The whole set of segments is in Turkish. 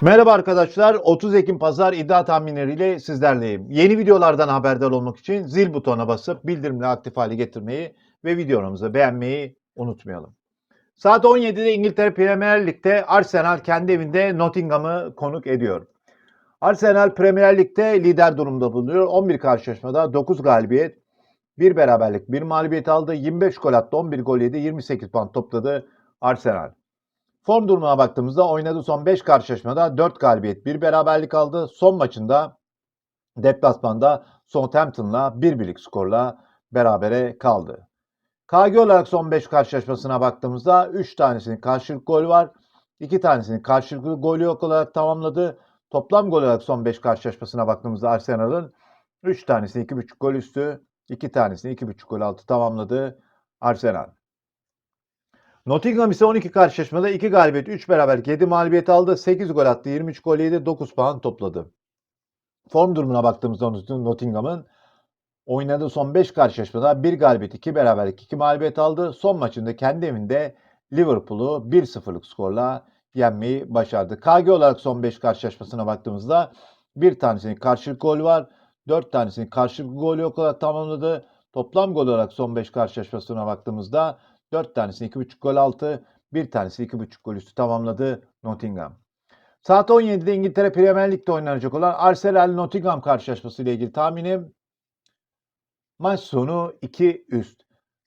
Merhaba arkadaşlar. 30 Ekim Pazar iddia tahminleriyle sizlerleyim. Yeni videolardan haberdar olmak için zil butonuna basıp bildirimleri aktif hale getirmeyi ve videomuzu beğenmeyi unutmayalım. Saat 17'de İngiltere Premier Lig'de Arsenal kendi evinde Nottingham'ı konuk ediyor. Arsenal Premier Lig'de lider durumda bulunuyor. 11 karşılaşmada 9 galibiyet, 1 beraberlik, 1 mağlubiyet aldı. 25 gol attı, 11 gol yedi, 28 puan topladı Arsenal. Form durumuna baktığımızda oynadığı son 5 karşılaşmada 4 galibiyet, 1 beraberlik aldı. Son maçında deplasmanda Southampton'la 1 birlik skorla berabere kaldı. KG olarak son 5 karşılaşmasına baktığımızda 3 tanesinin karşılık gol var. 2 tanesinin karşılıklı golü yok olarak tamamladı. Toplam gol olarak son 5 karşılaşmasına baktığımızda Arsenal'ın 3 tanesini 2.5 gol üstü, 2 tanesini 2.5 gol altı tamamladı Arsenal. Nottingham ise 12 karşılaşmada 2 galibiyet, 3 beraberlik, 7 mağlubiyet aldı. 8 gol attı, 23 gol yedi, 9 puan topladı. Form durumuna baktığımızda Nottingham'ın oynadığı son 5 karşılaşmada 1 galibiyet, 2 beraberlik, 2 mağlubiyet aldı. Son maçında kendi evinde Liverpool'u 1-0'lık skorla yenmeyi başardı. KG olarak son 5 karşılaşmasına baktığımızda bir tanesinin karşılık gol var. 4 tanesinin karşılık gol yok olarak tamamladı. Toplam gol olarak son 5 karşılaşmasına baktığımızda 4 tanesini 2.5 gol altı, bir tanesi 2.5 gol üstü tamamladı Nottingham. Saat 17'de İngiltere Premier Lig'de oynanacak olan Arsenal Nottingham karşılaşması ile ilgili tahminim maç sonu 2 üst.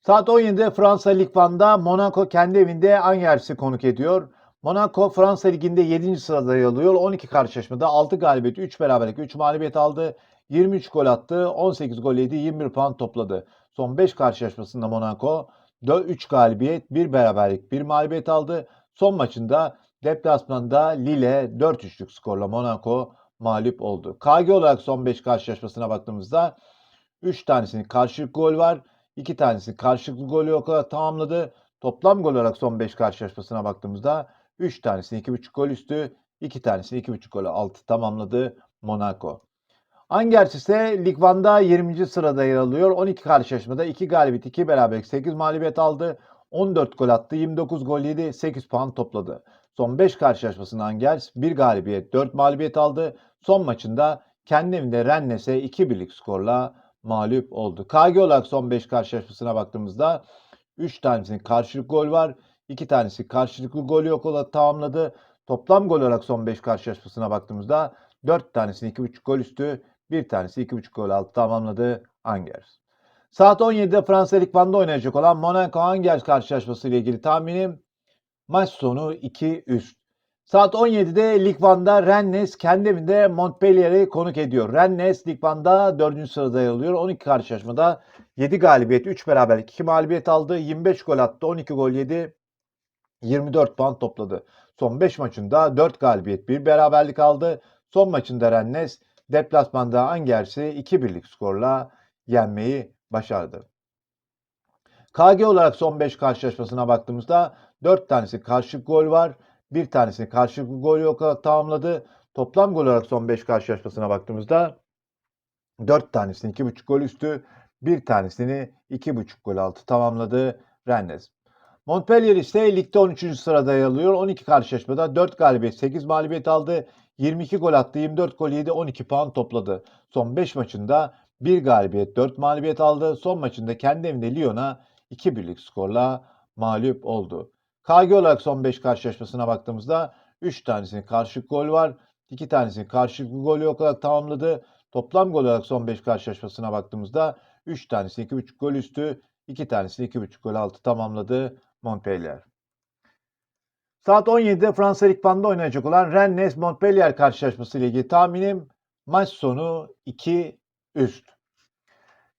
Saat 17'de Fransa Lig 1'da Monaco kendi evinde Angers'i konuk ediyor. Monaco Fransa Ligi'nde 7. sırada yer alıyor. 12 karşılaşmada 6 galibiyet, 3 beraberlik, 3 mağlubiyet aldı. 23 gol attı, 18 gol yedi, 21 puan topladı. Son 5 karşılaşmasında Monaco 3 galibiyet, 1 beraberlik, 1 mağlubiyet aldı. Son maçında deplasmanda Lille 4-3'lük skorla Monaco mağlup oldu. KG olarak son 5 karşılaşmasına baktığımızda 3 tanesinin karşılık gol var. 2 tanesinin karşılıklı yok olarak tamamladı. Toplam gol olarak son 5 karşılaşmasına baktığımızda 3 tanesini 2.5 gol üstü, 2 tanesini 2.5 gol altı tamamladı Monaco. Angers ise Lig 1'da 20. sırada yer alıyor. 12 karşılaşmada 2 galibiyet, 2 beraberlik, 8 mağlubiyet aldı. 14 gol attı, 29 gol yedi, 8 puan topladı. Son 5 karşılaşmasında Angers 1 galibiyet, 4 mağlubiyet aldı. Son maçında kendi evinde Rennes'e 2 birlik skorla mağlup oldu. KG olarak son 5 karşılaşmasına baktığımızda 3 tanesinin karşılık gol var. 2 tanesi karşılıklı gol yok olarak tamamladı. Toplam gol olarak son 5 karşılaşmasına baktığımızda 4 tanesini 2.5 gol üstü, bir tanesi 2.5 gol altı tamamladı Angers. Saat 17'de Fransa Lig 1'da oynayacak olan Monaco Angers karşılaşması ile ilgili tahminim maç sonu 2 üst. Saat 17'de Lig 1'da Rennes kendi evinde Montpellier'i konuk ediyor. Rennes Lig 1'da 4. sırada yer alıyor. 12 karşılaşmada 7 galibiyet, 3 beraberlik, 2 mağlubiyet aldı. 25 gol attı, 12 gol yedi. 24 puan topladı. Son 5 maçında 4 galibiyet, 1 beraberlik aldı. Son maçında Rennes deplasmanda Angers'i 2-1'lik skorla yenmeyi başardı. KG olarak son 5 karşılaşmasına baktığımızda 4 tanesi karşılık gol var. Bir tanesini karşılıklı gol yok tamamladı. Toplam gol olarak son 5 karşılaşmasına baktığımızda 4 tanesini 2.5 gol üstü, bir tanesini 2.5 gol altı tamamladı Rennes. Montpellier ise ligde 13. sırada yer alıyor. 12 karşılaşmada 4 galibiyet, 8 mağlubiyet aldı. 22 gol attı, 24 gol yedi, 12 puan topladı. Son 5 maçında 1 galibiyet, 4 mağlubiyet aldı. Son maçında kendi evinde Lyon'a 2 birlik skorla mağlup oldu. KG olarak son 5 karşılaşmasına baktığımızda 3 tanesinin karşılık gol var. 2 tanesinin karşılıklı golü yok olarak tamamladı. Toplam gol olarak son 5 karşılaşmasına baktığımızda 3 tanesi 2.5 gol üstü, 2 tanesi 2.5 gol altı tamamladı Montpellier. Saat 17'de Fransa Lig 1'da oynayacak olan Rennes Montpellier karşılaşması ile ilgili tahminim maç sonu 2 üst.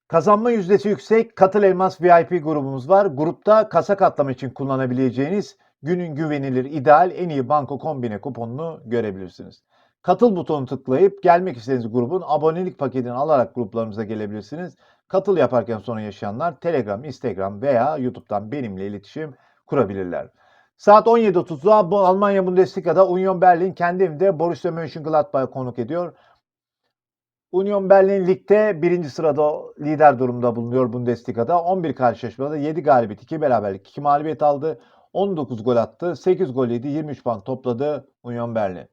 Kazanma yüzdesi yüksek Katıl Elmas VIP grubumuz var. Grupta kasa katlama için kullanabileceğiniz günün güvenilir ideal en iyi banko kombine kuponunu görebilirsiniz. Katıl butonu tıklayıp gelmek istediğiniz grubun abonelik paketini alarak gruplarımıza gelebilirsiniz. Katıl yaparken sorun yaşayanlar Telegram, Instagram veya YouTube'dan benimle iletişim kurabilirler. Saat 17.30'da bu Almanya Bundesliga'da Union Berlin kendi evinde Borussia Mönchengladbach'ı konuk ediyor. Union Berlin ligde birinci sırada lider durumda bulunuyor Bundesliga'da. 11 karşılaşmada 7 galibiyet, 2 beraberlik, 2 mağlubiyet aldı. 19 gol attı, 8 gol yedi, 23 puan topladı Union Berlin.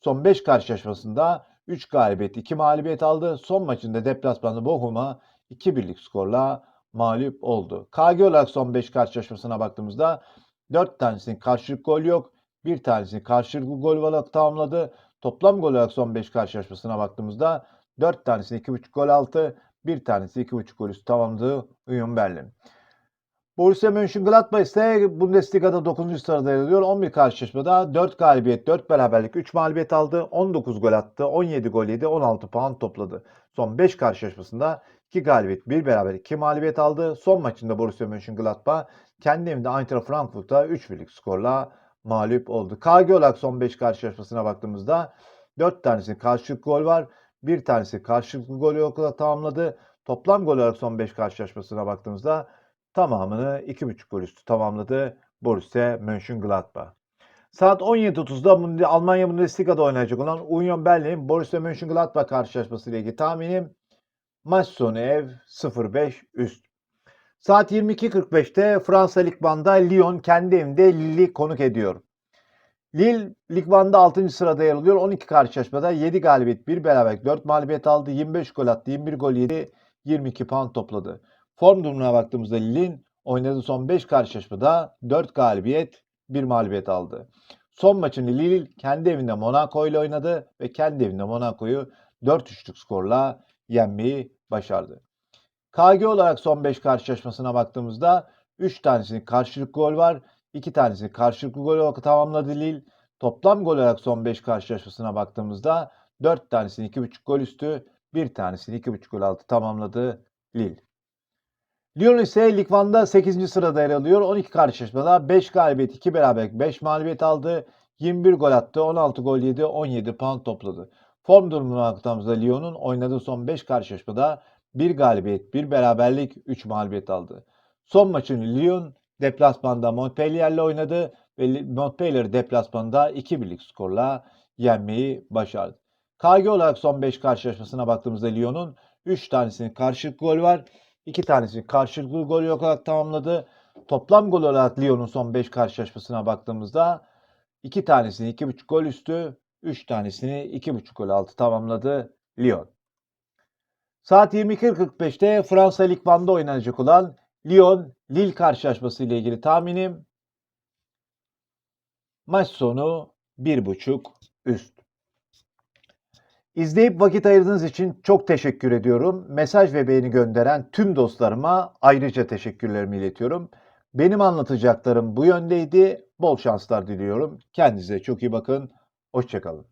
Son 5 karşılaşmasında 3 galibiyet 2 mağlubiyet aldı. Son maçında deplasmanda Bochum'a 2-1'lik skorla mağlup oldu. KG olarak son 5 karşılaşmasına baktığımızda 4 tanesinin karşılık gol yok. Bir tanesini karşılıklı gol olarak tamamladı. Toplam gol olarak son 5 karşılaşmasına baktığımızda 4 tanesini 2.5 gol altı, bir tanesi 2.5 gol üstü tamamladı Union Berlin. Borussia Mönchengladbach ise Bundesliga'da 9. sırada yer alıyor. 11 karşılaşmada 4 galibiyet, 4 beraberlik, 3 mağlubiyet aldı. 19 gol attı, 17 gol yedi, 16 puan topladı. Son 5 karşılaşmasında 2 galibiyet, 1 beraberlik, 2 mağlubiyet aldı. Son maçında Borussia Mönchengladbach kendi evinde Eintracht Frankfurt'a 3-1'lik skorla mağlup oldu. KG olarak son 5 karşılaşmasına baktığımızda 4 tanesinin karşılıklı gol var. Bir tanesi karşılıklı gol olarak tamamladı. Toplam gol olarak son 5 karşılaşmasına baktığımızda tamamını 2.5 gol üstü tamamladı Borussia Mönchengladbach. Saat 17.30'da Mundi- Almanya Bundesliga'da oynayacak olan Union Berlin Borussia Mönchengladbach karşılaşması ile ilgili tahminim maç sonu ev 0-5 üst. Saat 22.45'te Fransa Lig 1'da Lyon kendi evinde Lille'i konuk ediyor. Lille Lig 1'da 6. sırada yer alıyor. 12 karşılaşmada 7 galibiyet, 1 beraberlik, 4 mağlubiyet aldı. 25 gol attı, 21 gol yedi, 22 puan topladı. Form durumuna baktığımızda Lille'in oynadığı son 5 karşılaşmada 4 galibiyet, 1 mağlubiyet aldı. Son maçını Lille kendi evinde Monaco ile oynadı ve kendi evinde Monaco'yu 4-3'lük skorla yenmeyi başardı. KG olarak son 5 karşılaşmasına baktığımızda 3 tanesinin karşılıklı gol var. 2 tanesini karşılıklı gol olarak tamamladı Lille. Toplam gol olarak son 5 karşılaşmasına baktığımızda 4 tanesini 2.5 gol üstü, 1 tanesini 2.5 gol altı tamamladı Lille. Lyon ise Lig 1'da 8. sırada yer alıyor. 12 karşılaşmada 5 galibiyet, 2 beraberlik, 5 mağlubiyet aldı. 21 gol attı, 16 gol yedi, 17 puan topladı. Form durumuna baktığımızda Lyon'un oynadığı son 5 karşılaşmada 1 galibiyet, 1 beraberlik, 3 mağlubiyet aldı. Son maçını Lyon deplasmanda Montpellier'le oynadı ve Montpellier deplasmanda 2-1'lik skorla yenmeyi başardı. KG olarak son 5 karşılaşmasına baktığımızda Lyon'un 3 tanesinin karşılıklı gol var. 2 tanesini karşılıklı gol olarak tamamladı. Toplam gol olarak Lyon'un son 5 karşılaşmasına baktığımızda 2 tanesini 2.5 gol üstü, 3 tanesini 2.5 gol altı tamamladı Lyon. Saat 22.45'te Fransa Lig 1'da oynanacak olan Lyon-Lille karşılaşması ile ilgili tahminim maç sonu 1.5 üst. İzleyip vakit ayırdığınız için çok teşekkür ediyorum. Mesaj ve beğeni gönderen tüm dostlarıma ayrıca teşekkürlerimi iletiyorum. Benim anlatacaklarım bu yöndeydi. Bol şanslar diliyorum. Kendinize çok iyi bakın. Hoşçakalın.